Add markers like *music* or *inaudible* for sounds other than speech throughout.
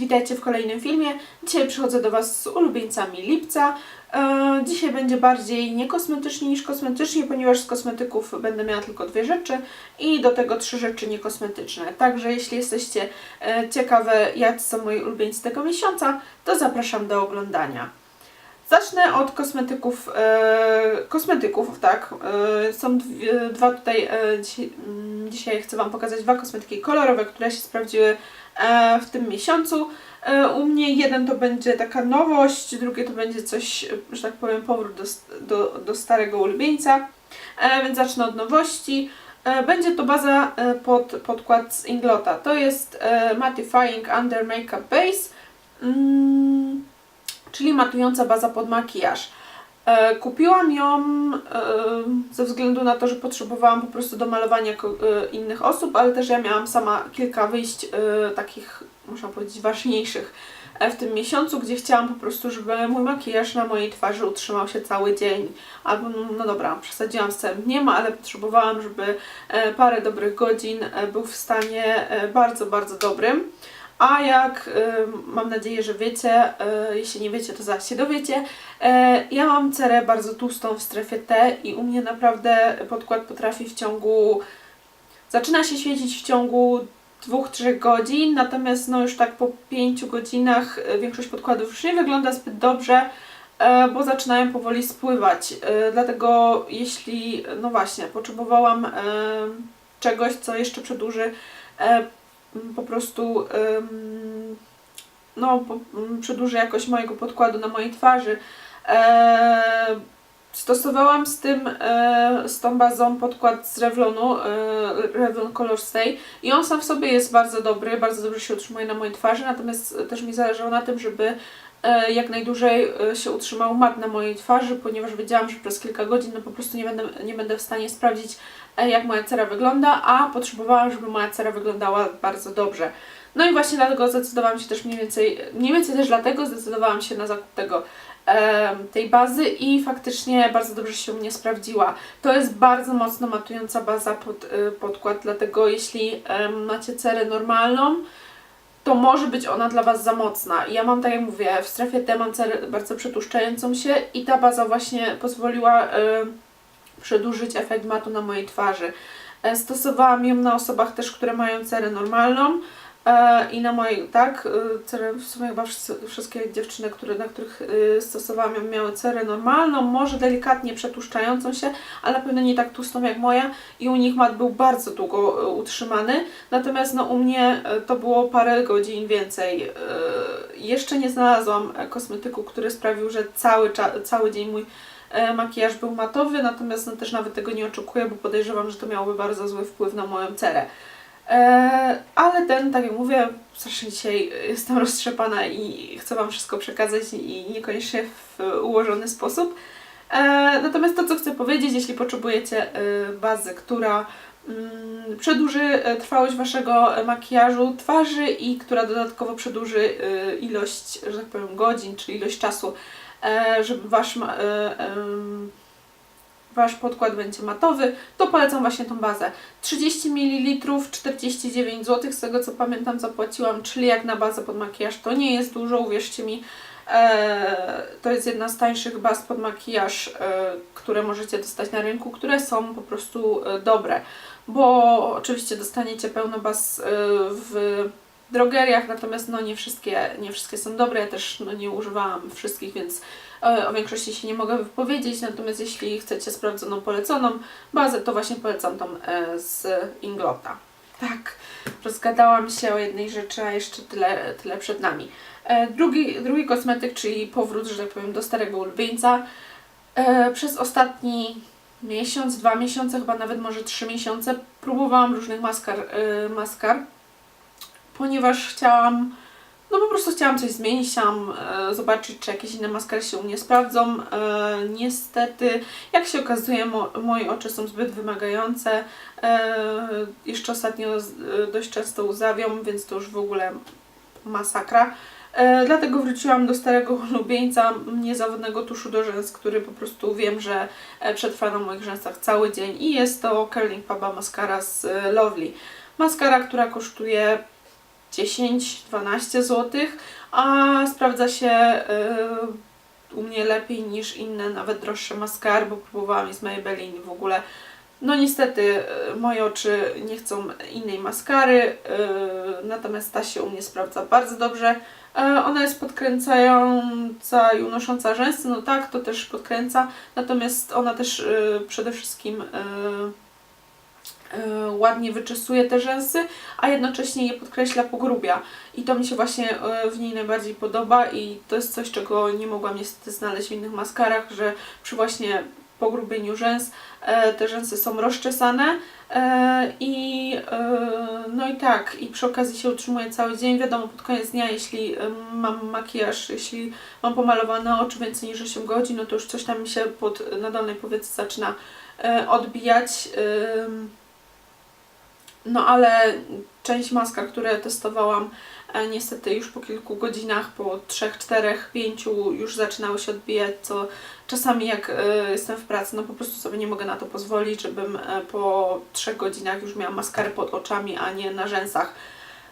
Witajcie w kolejnym filmie. Dzisiaj przychodzę do Was z ulubieńcami lipca. E, dzisiaj będzie bardziej niekosmetycznie niż kosmetycznie, ponieważ z kosmetyków będę miała tylko dwie rzeczy i do tego trzy rzeczy niekosmetyczne. Także jeśli jesteście e, ciekawe, jak są moi ulubieńcy tego miesiąca, to zapraszam do oglądania. Zacznę od kosmetyków. E, kosmetyków, tak. E, są dwie, dwa tutaj. E, dzisiaj, mm, dzisiaj chcę Wam pokazać dwa kosmetyki kolorowe, które się sprawdziły e, w tym miesiącu. E, u mnie jeden to będzie taka nowość, drugie to będzie coś, że tak powiem, powrót do, do, do starego ulubieńca. E, więc zacznę od nowości. E, Będzie to baza e, pod podkład z Inglota. To jest e, Mattifying Under Makeup Base. Mm, czyli matująca baza pod makijaż. E, Kupiłam ją e, ze względu na to, że potrzebowałam po prostu do malowania e, innych osób, ale też ja miałam sama kilka wyjść takich, można powiedzieć, ważniejszych w tym miesiącu, gdzie chciałam po prostu, żeby mój makijaż na mojej twarzy utrzymał się cały dzień. Albo, no, no dobra, przesadziłam z całym dniem, ale potrzebowałam, żeby parę dobrych godzin był w stanie bardzo, bardzo dobrym. A jak y, mam nadzieję, że wiecie, y, jeśli nie wiecie, to zaraz się dowiecie, y, ja mam cerę bardzo tłustą w strefie T i u mnie naprawdę podkład potrafi w ciągu. Zaczyna się świecić w ciągu 2-3 godzin, natomiast no już tak po 5 godzinach y, większość podkładów już nie wygląda zbyt dobrze, y, bo zaczynają powoli spływać. Y, Dlatego jeśli, no właśnie, potrzebowałam czegoś, co jeszcze przedłuży po prostu no, po, m, przedłuży jakość mojego podkładu na mojej twarzy. E, stosowałam z tym, e, z tą bazą podkład z Revlonu, e, Revlon Color Stay i on sam w sobie jest bardzo dobry, bardzo dobrze się utrzymuje na mojej twarzy, natomiast też mi zależało na tym, żeby jak najdłużej się utrzymał mat na mojej twarzy, ponieważ wiedziałam, że przez kilka godzin no po prostu nie będę, nie będę w stanie sprawdzić, jak moja cera wygląda, a potrzebowałam, żeby moja cera wyglądała bardzo dobrze. No i właśnie dlatego zdecydowałam się też mniej więcej, mniej więcej też dlatego zdecydowałam się na zakup tego, tej bazy i faktycznie bardzo dobrze się u mnie sprawdziła. To jest bardzo mocno matująca baza pod y, podkład, dlatego jeśli macie cerę normalną, to może być ona dla Was za mocna. Ja mam, tak jak mówię, w strefie T mam cerę bardzo przetuszczającą się i ta baza właśnie pozwoliła przedłużyć efekt matu na mojej twarzy. E, Stosowałam ją na osobach też, które mają cerę normalną e, i na mojej, tak, e, cerę, w sumie chyba wszystkie dziewczyny, które, na których stosowałam ją miały cerę normalną, może delikatnie przetłuszczającą się, ale na pewno nie tak tłustą jak moja i u nich mat był bardzo długo utrzymany, natomiast no u mnie to było parę godzin więcej. Jeszcze nie znalazłam kosmetyku, który sprawił, że cały, cały dzień mój makijaż był matowy, natomiast no, też nawet tego nie oczekuję, bo podejrzewam, że to miałoby bardzo zły wpływ na moją cerę. E, ale ten, tak jak mówię, strasznie dzisiaj jestem *laughs* roztrzepana i chcę Wam wszystko przekazać i niekoniecznie w ułożony sposób. E, natomiast to, co chcę powiedzieć, jeśli potrzebujecie e, bazy, która mm, przedłuży e, trwałość Waszego e, makijażu twarzy i która dodatkowo przedłuży e, ilość, że tak powiem, godzin, czy ilość czasu, e, żeby Wasz e, em, Wasz podkład będzie matowy, to polecam właśnie tą bazę. 30 ml, 49 zł, z tego co pamiętam zapłaciłam, czyli jak na bazę pod makijaż to nie jest dużo, uwierzcie mi. E, to jest jedna z tańszych baz pod makijaż, e, które możecie dostać na rynku, które są po prostu e, dobre, bo oczywiście dostaniecie pełno baz e, w drogeriach, natomiast no nie wszystkie, nie wszystkie są dobre, ja też no, nie używałam wszystkich, więc e, o większości się nie mogę wypowiedzieć, natomiast jeśli chcecie sprawdzoną, poleconą bazę, to właśnie polecam tą e, z Inglota. Tak, rozgadałam się o jednej rzeczy, a jeszcze tyle, tyle przed nami. E, drugi, drugi kosmetyk, czyli powrót, że tak powiem, do starego ulubieńca. Przez ostatni miesiąc, dwa miesiące, chyba nawet może trzy miesiące próbowałam różnych maskar, maskar ponieważ chciałam, no po prostu chciałam coś zmienić, chciałam e, zobaczyć, czy jakieś inne maskary się u mnie sprawdzą. E, niestety, jak się okazuje, mo, moje oczy są zbyt wymagające. E, jeszcze ostatnio z, e, dość często łzawią, więc to już w ogóle masakra. E, dlatego wróciłam do starego ulubieńca, niezawodnego tuszu do rzęs, który po prostu wiem, że e, przetrwa na moich rzęsach cały dzień i jest to Curling Paba Mascara z e, Lovely. Maskara, która kosztuje 10-12 zł, a sprawdza się e, u mnie lepiej niż inne, nawet droższe maskary, bo próbowałam je z Maybelline i w ogóle no niestety e, moje oczy nie chcą innej maskary, e, natomiast ta się u mnie sprawdza bardzo dobrze. E, Ona jest podkręcająca i unosząca rzęsy, no tak, to też podkręca, natomiast ona też przede wszystkim ładnie wyczesuje te rzęsy, a jednocześnie je podkreśla, pogrubia. I to mi się właśnie e, w niej najbardziej podoba i to jest coś, czego nie mogłam niestety znaleźć w innych maskarach, że przy właśnie pogrubieniu rzęs e, te rzęsy są rozczesane e, i e, no i tak, i przy okazji się utrzymuje cały dzień. Wiadomo, pod koniec dnia, jeśli e, mam makijaż, jeśli mam pomalowane oczy więcej niż 8 godzin, no to już coś tam mi się pod, na dolnej powiece zaczyna e, odbijać. No ale część maskar, które testowałam, e, niestety już po kilku godzinach, po 3, 4, 5 już zaczynały się odbijać, co czasami jak e, jestem w pracy, no po prostu sobie nie mogę na to pozwolić, żebym e, po 3 godzinach już miała maskarę pod oczami, a nie na rzęsach.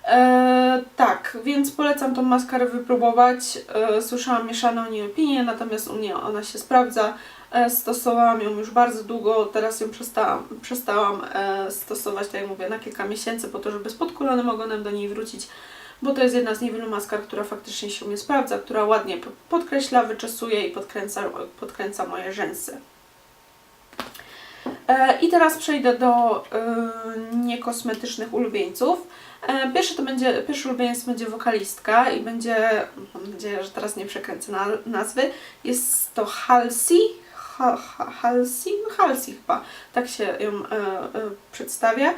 E, tak, więc polecam tą maskarę wypróbować. E, słyszałam mieszane o niej opinie, natomiast u mnie ona się sprawdza. E, stosowałam ją już bardzo długo, teraz ją przestałam, przestałam stosować, tak jak mówię, na kilka miesięcy po to, żeby z podkulonym ogonem do niej wrócić, bo to jest jedna z niewielu maskar, która faktycznie się u mnie sprawdza, która ładnie podkreśla, wyczesuje i podkręca, podkręca moje rzęsy. E, I teraz przejdę do e, niekosmetycznych ulubieńców. Pierwszy to będzie, pierwszy ulubieniec będzie wokalistka i będzie, mam nadzieję, że teraz nie przekręcę na, nazwy, jest to Halsey, ha, ha, Halsey, no Halsey chyba, tak się ją e, e, przedstawia.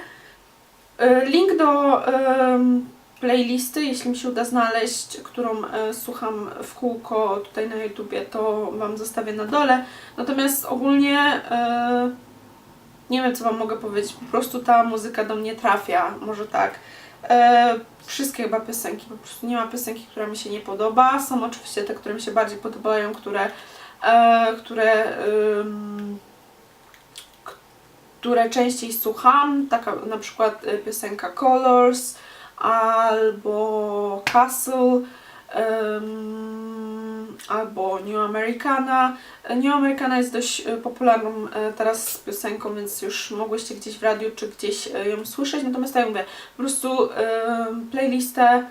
E, link do em, playlisty, jeśli mi się uda znaleźć, którą e, słucham w kółko tutaj na YouTubie, to Wam zostawię na dole. Natomiast ogólnie e, nie wiem, co Wam mogę powiedzieć, po prostu ta muzyka do mnie trafia, może tak. E, wszystkie chyba piosenki, po prostu nie ma piosenki, która mi się nie podoba. Są oczywiście te, które mi się bardziej podobają, które, e, które, ym, k- które częściej słucham. Taka na przykład e, piosenka Colors albo Castle. albo New Americana. New Americana jest dość e, popularną e, teraz piosenką, więc już mogłyście gdzieś w radiu czy gdzieś e, ją słyszeć. Natomiast tak jak mówię, po prostu e, playlistę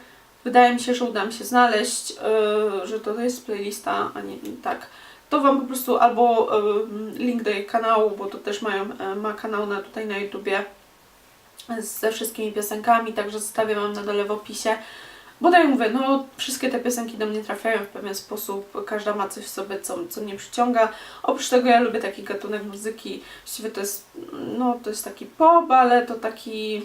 wydaje mi się, że uda mi się znaleźć, e, że to jest playlista, a nie tak. To Wam po prostu albo link do jej kanału, bo to też mają, e, ma kanał na, tutaj na YouTubie ze wszystkimi piosenkami, także zostawię Wam na dole w opisie. Bo tak jak mówię, no wszystkie te piosenki do mnie trafiają w pewien sposób, każda ma coś w sobie, co, co mnie przyciąga. Oprócz tego ja lubię taki gatunek muzyki, właściwie to jest, no to jest taki pop, ale to taki,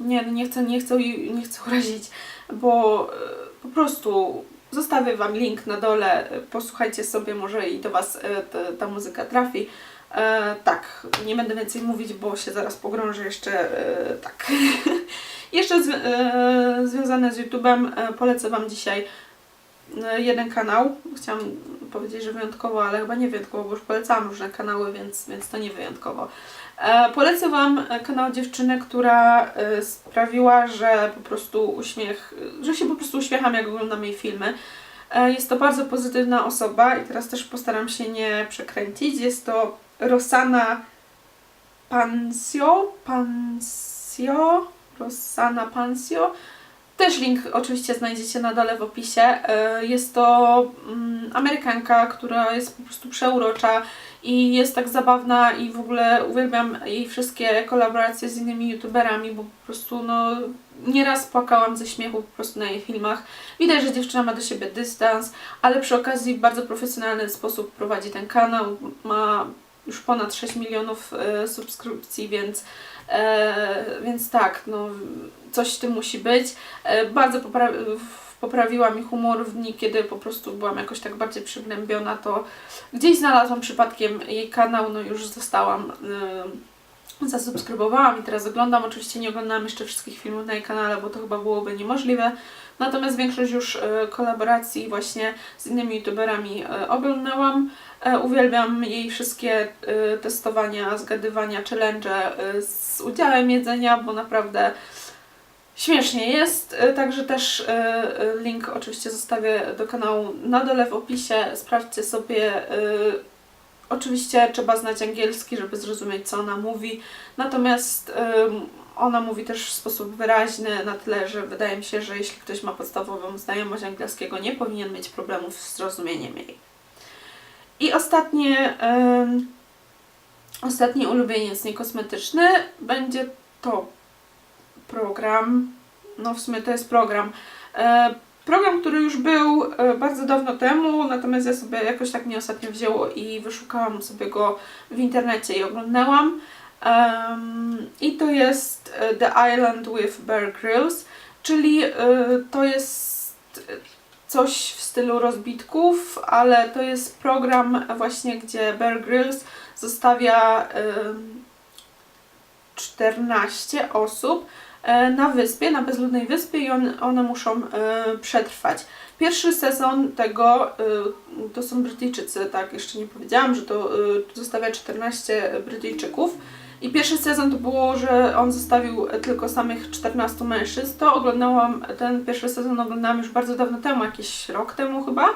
nie, no nie chcę, nie chcę, nie chcę urazić, bo e, po prostu zostawię Wam link na dole, posłuchajcie sobie, może i do Was e, ta, muzyka trafi. E, tak, nie będę więcej mówić, bo się zaraz pogrążę jeszcze e, tak. *laughs* jeszcze zwi- e, związane z YouTube'em e, polecę Wam dzisiaj jeden kanał. Chciałam powiedzieć, że wyjątkowo, ale chyba nie wyjątkowo, bo już polecałam różne kanały, więc, więc to nie wyjątkowo. E, polecę Wam kanał dziewczyny, która e, sprawiła, że po prostu uśmiech, że się po prostu uśmiecham, jak oglądam jej filmy. E, Jest to bardzo pozytywna osoba i teraz też postaram się nie przekręcić. Jest to Rosana Pansio, Pansio, Rosana Pansio. Też link oczywiście znajdziecie na dole w opisie. E, Jest to mm, Amerykanka, która jest po prostu przeurocza i jest tak zabawna i w ogóle uwielbiam jej wszystkie kolaboracje z innymi youtuberami, bo po prostu no nieraz płakałam ze śmiechu po prostu na jej filmach. Widać, że dziewczyna ma do siebie dystans, ale przy okazji w bardzo profesjonalny sposób prowadzi ten kanał. Ma już ponad 6 milionów e, subskrypcji, więc, e, więc tak, no coś w tym musi być. E, bardzo popra- poprawiła mi humor w dni, kiedy po prostu byłam jakoś tak bardziej przygnębiona, to gdzieś znalazłam przypadkiem jej kanał, no już zostałam, y, zasubskrybowałam i teraz oglądam. Oczywiście nie oglądałam jeszcze wszystkich filmów na jej kanale, bo to chyba byłoby niemożliwe. Natomiast większość już y, kolaboracji właśnie z innymi youtuberami oglądałam. E, Uwielbiam jej wszystkie testowania, zgadywania, challenge z udziałem jedzenia, bo naprawdę Śmiesznie jest, e, także też e, e, link oczywiście zostawię do kanału na dole w opisie. Sprawdźcie sobie. Oczywiście trzeba znać angielski, żeby zrozumieć, co ona mówi. Natomiast ona mówi też w sposób wyraźny, na tyle, że wydaje mi się, że jeśli ktoś ma podstawową znajomość angielskiego, nie powinien mieć problemów z zrozumieniem jej. I ostatnie, ostatni ulubieniec niekosmetyczny będzie to program. No w sumie to jest program. E, program, który już był e, bardzo dawno temu, natomiast ja sobie jakoś tak mnie ostatnio wzięło i wyszukałam sobie go w internecie i oglądałam. I to jest e, The Island with Bear Grylls, czyli to jest coś w stylu rozbitków, ale to jest program właśnie, gdzie Bear Grylls zostawia 14 osób e, na wyspie, na bezludnej wyspie i on, one muszą e, przetrwać. Pierwszy sezon tego e, to są Brytyjczycy, tak, jeszcze nie powiedziałam, że to zostawia 14 Brytyjczyków. I pierwszy sezon to było, że on zostawił tylko samych 14 mężczyzn. To oglądałam, ten pierwszy sezon oglądałam już bardzo dawno temu, jakiś rok temu chyba.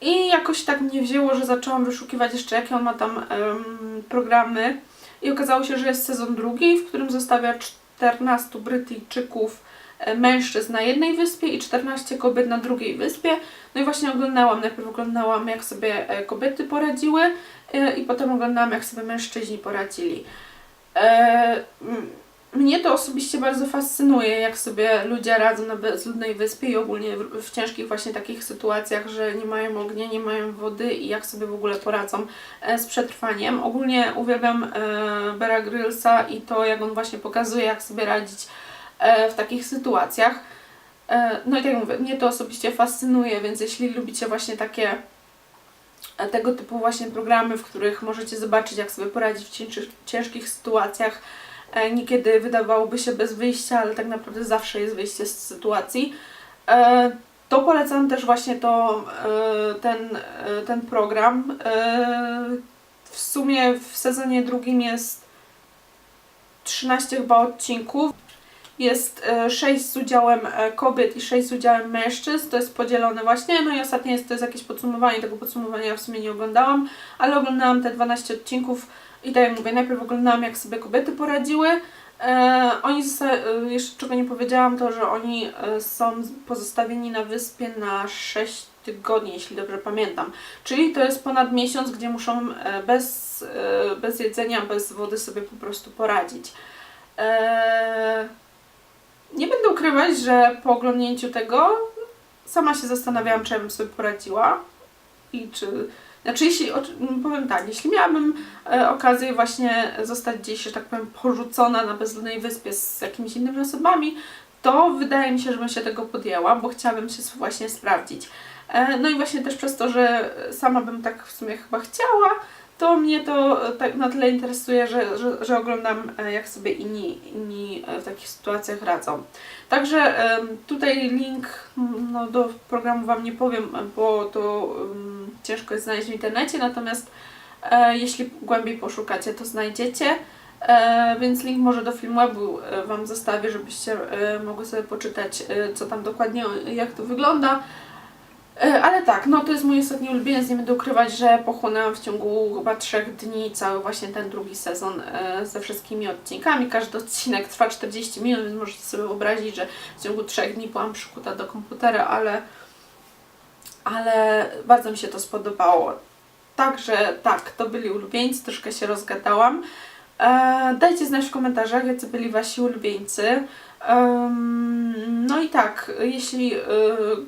I jakoś tak mnie wzięło, że zaczęłam wyszukiwać jeszcze jakie on ma tam em, programy. I okazało się, że jest sezon drugi, w którym zostawia 14 Brytyjczyków e, mężczyzn na jednej wyspie i 14 kobiet na drugiej wyspie. No i właśnie oglądałam, najpierw oglądałam jak sobie e, kobiety poradziły e, i potem oglądałam jak sobie mężczyźni poradzili. Mnie to osobiście bardzo fascynuje, jak sobie ludzie radzą na bezludnej wyspie i ogólnie w, w ciężkich właśnie takich sytuacjach, że nie mają ognia, nie mają wody i jak sobie w ogóle poradzą e, z przetrwaniem. Ogólnie uwielbiam e, Beara Grylsa i to, jak on właśnie pokazuje, jak sobie radzić e, w takich sytuacjach. E, no i tak jak mówię, mnie to osobiście fascynuje, więc jeśli lubicie właśnie takie e, tego typu właśnie programy, w których możecie zobaczyć, jak sobie poradzić w ciężkich, sytuacjach, niekiedy wydawałoby się bez wyjścia, ale tak naprawdę zawsze jest wyjście z sytuacji, e, to polecam też właśnie to, e, ten, e, ten program. E, W sumie w sezonie drugim jest 13 chyba odcinków. Jest 6 z udziałem e, kobiet i 6 z udziałem mężczyzn. To jest podzielone właśnie. No i ostatnie jest to jest jakieś podsumowanie. Tego podsumowania ja w sumie nie oglądałam, ale oglądałam te 12 odcinków i tak jak mówię, najpierw oglądałam jak sobie kobiety poradziły. E, oni e, jeszcze czego nie powiedziałam, to że oni e, są pozostawieni na wyspie na 6 tygodni, jeśli dobrze pamiętam. Czyli to jest ponad miesiąc, gdzie muszą e, bez, bez jedzenia, bez wody sobie po prostu poradzić. E, nie będę ukrywać, że po oglądnięciu tego sama się zastanawiałam, czy ja bym sobie poradziła i czy. Znaczy, jeśli, o- powiem tak, jeśli miałabym e, okazję właśnie zostać gdzieś, że tak powiem, porzucona na bezludnej wyspie z jakimiś innymi osobami, to wydaje mi się, że bym się tego podjęła, bo chciałabym się właśnie sprawdzić. E, no i właśnie też przez to, że sama bym tak w sumie chyba chciała, to mnie to e, tak na tyle interesuje, że, że, że oglądam jak sobie inni, inni w takich sytuacjach radzą. Także tutaj link mm, no, do programu Wam nie powiem, bo to ciężko jest znaleźć w internecie, natomiast e, jeśli głębiej poszukacie, to znajdziecie. E, więc link może do Filmwebu e, Wam zostawię, żebyście e, mogły sobie poczytać, e, co tam dokładnie, jak to wygląda. E, Ale tak, no to jest mój ostatni ulubieniec, nie będę ukrywać, że pochłonęłam w ciągu chyba trzech dni cały właśnie ten drugi sezon e, ze wszystkimi odcinkami. Każdy odcinek trwa 40 minut, więc możecie sobie wyobrazić, że w ciągu trzech dni byłam przykuta do komputera, ale, ale bardzo mi się to spodobało. Także tak, to byli ulubieńcy, troszkę się rozgadałam. E, dajcie znać w komentarzach, jacy byli Wasi ulubieńcy. No i tak, jeśli y,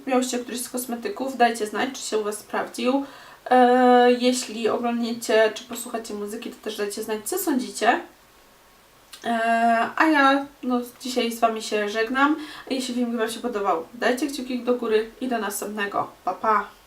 miałyście któryś z kosmetyków, dajcie znać, czy się u Was sprawdził. E, jeśli oglądniecie, czy posłuchacie muzyki, to też dajcie znać, co sądzicie. E, a ja no, dzisiaj z Wami się żegnam. Jeśli film Wam się podobał, dajcie kciuki do góry i do następnego. Pa, pa!